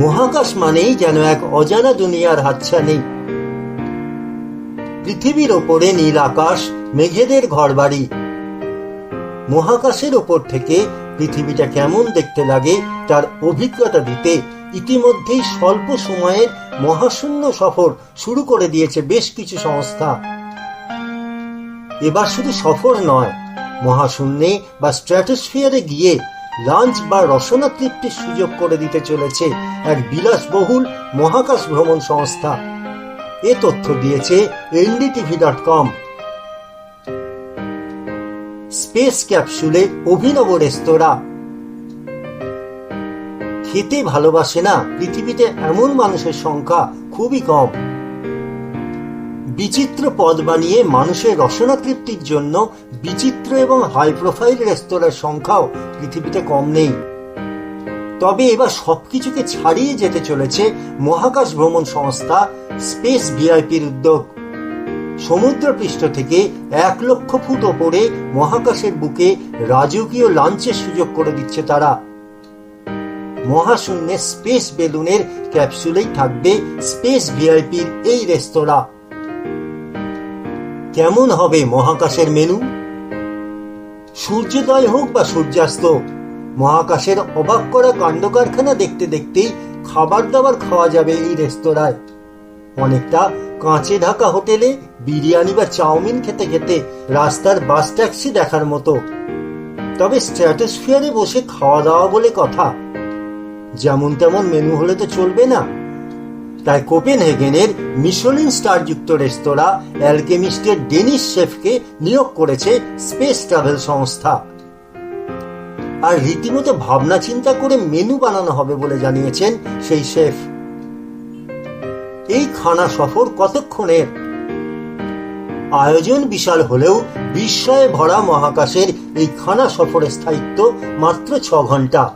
মহাকাশ মানেই যেন এক অজানা দুনিয়ার হাতছানি। পৃথিবীর ওপরে নীল আকাশ, মেঘেদের ঘরবাড়ি। মহাকাশের ওপর থেকে পৃথিবীটা কেমন দেখতে লাগে তার অভিজ্ঞতা দিতে ইতিমধ্যেই স্বল্প সময়ের মহাশূন্য সফর শুরু করে দিয়েছে বেশ কিছু সংস্থা। এবার শুধু সফর নয়, মহাশূন্যে বা স্ট্র্যাটোস্ফিয়ারে গিয়ে লাঞ্চ বা রসনা তৃপ্তির সুযোগ করে দিতে চলেছে এক বিলাসবহুল মহাকাশ ভ্রমণ সংস্থা। এ তথ্য দিয়েছে এনডিটিভি ডট কম। স্পেস ক্যাপসুলে অভিনব রেস্তোরাঁ। খেতে ভালোবাসে না পৃথিবীতে এমন মানুষের সংখ্যা খুবই কম। বিচিত্র পদ বানিয়ে মানুষের রসনা তৃপ্তির জন্য বিচিত্র এবং হাই প্রোফাইল রেস্তোরাঁর সংখ্যাও পৃথিবীতে কম নেই। তবে এবার সবকিছুকে ছাড়িয়ে যেতে চলেছে মহাকাশ ভ্রমণ সংস্থা স্পেস ভিআইপির উদ্যোগ। সমুদ্রপৃষ্ঠ থেকে এক লক্ষ ফুট ওপরে মহাকাশের বুকে রাজকীয় লাঞ্চের সুযোগ করে দিচ্ছে তারা। মহাশূন্যে স্পেস বেলুনের ক্যাপসুলেই থাকবে স্পেস ভিআইপির এই রেস্তোরাঁ। কেমন হবে মহাকাশের মেনু? সূর্যোদয় হোক বা সূর্যাস্ত, মহাকাশের অবাক করা কাণ্ড কারখানা দেখতে দেখতেই খাবার দাবার খাওয়া যাবে এই রেস্তোরাঁয়। অনেকটা কাঁচে ঢাকা হোটেলে বিরিয়ানি বা চাউমিন খেতে খেতে রাস্তার বাস ট্যাক্সি দেখার মতো। তবে স্ট্র্যাটোস্ফিয়ারে বসে খাওয়া দাওয়া বলে কথা। যেমন তেমন মেনু হলে তো চলবে না। তাই কোপেনহেগেনের মিশলিন স্টারযুক্ত রেস্তোরাঁ অ্যালকেমিস্টের ডেনিস শেফকে নিয়োগ করেছে স্পেস ট্রাভেল সংস্থা। আর রীতিমতো ভাবনা চিন্তা করে মেনু বানানো হবে বলে জানিয়েছেন সেই শেফ। এই খানা সফর কতক্ষণের? আয়োজন বিশাল হলেও বিস্ময়ে ভরা মহাকাশের এই খানা সফরের স্থায়িত্ব মাত্র ছ ঘণ্টা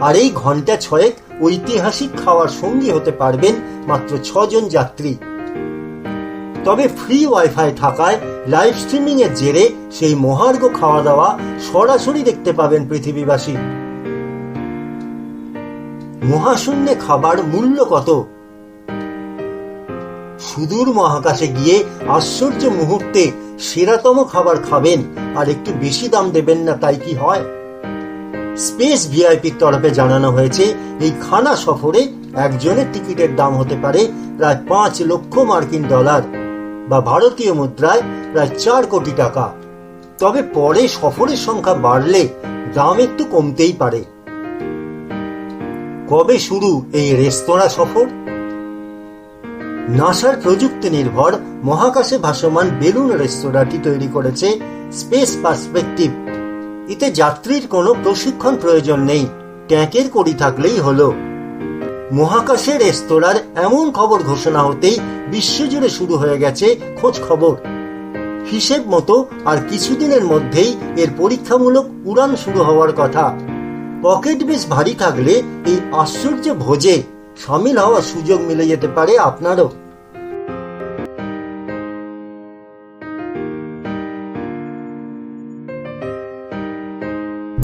আর এই ঘণ্টা ছয়েক ঐতিহাসিক খাওয়ার সঙ্গী হতে পারবেন মাত্র ছজন যাত্রী। তবে ফ্রি ওয়াইফাই থাকায় লাইভ স্ট্রিমিং এর জেরে সেই মহার্ঘ খাওয়া দাওয়া সরাসরি দেখতে পাবেন পৃথিবীবাসী। মহাশূন্যে খাবার মূল্য কত? সুদূর মহাকাশে গিয়ে আশ্চর্য মুহূর্তে সেরাতম খাবার খাবেন আর একটু বেশি দাম দেবেন না তাই কি হয়? স্পেস ভিআইপির তরফে জানানো হয়েছে, এই খানা সফরে একজনের টিকিটের দাম হতে পারে প্রায় পাঁচ লক্ষ মার্কিন ডলার বা ভারতীয় মুদ্রায় প্রায় চার কোটি টাকা। তবে পরে সফরের সংখ্যা বাড়লে দাম একটু কমতেই পারে। কবে শুরু এই রেস্তোরাঁ সফর? নাসার প্রযুক্তি নির্ভর মহাকাশে ভাসমান বেলুন রেস্তোরাঁটি তৈরি করেছে স্পেস পার্সপেক্টিভ এতে যাত্রীর কোনো প্রশিক্ষণ প্রয়োজন নেই। ট্যাঁকের করি থাকলেই হলো। মহাকাশে রেস্তোরাঁর এমন খবর ঘোষণা হতেই বিশ্বজুড়ে শুরু হয়ে গেছে খোঁজ খবর। হিসেব মতো আর কিছুদিনের মধ্যেই এর পরীক্ষামূলক উড়ান শুরু হওয়ার কথা। পকেট বেশ ভারী থাকলে এই আশ্চর্য ভোজে সামিল হওয়ার সুযোগ মিলে যেতে পারে আপনারও।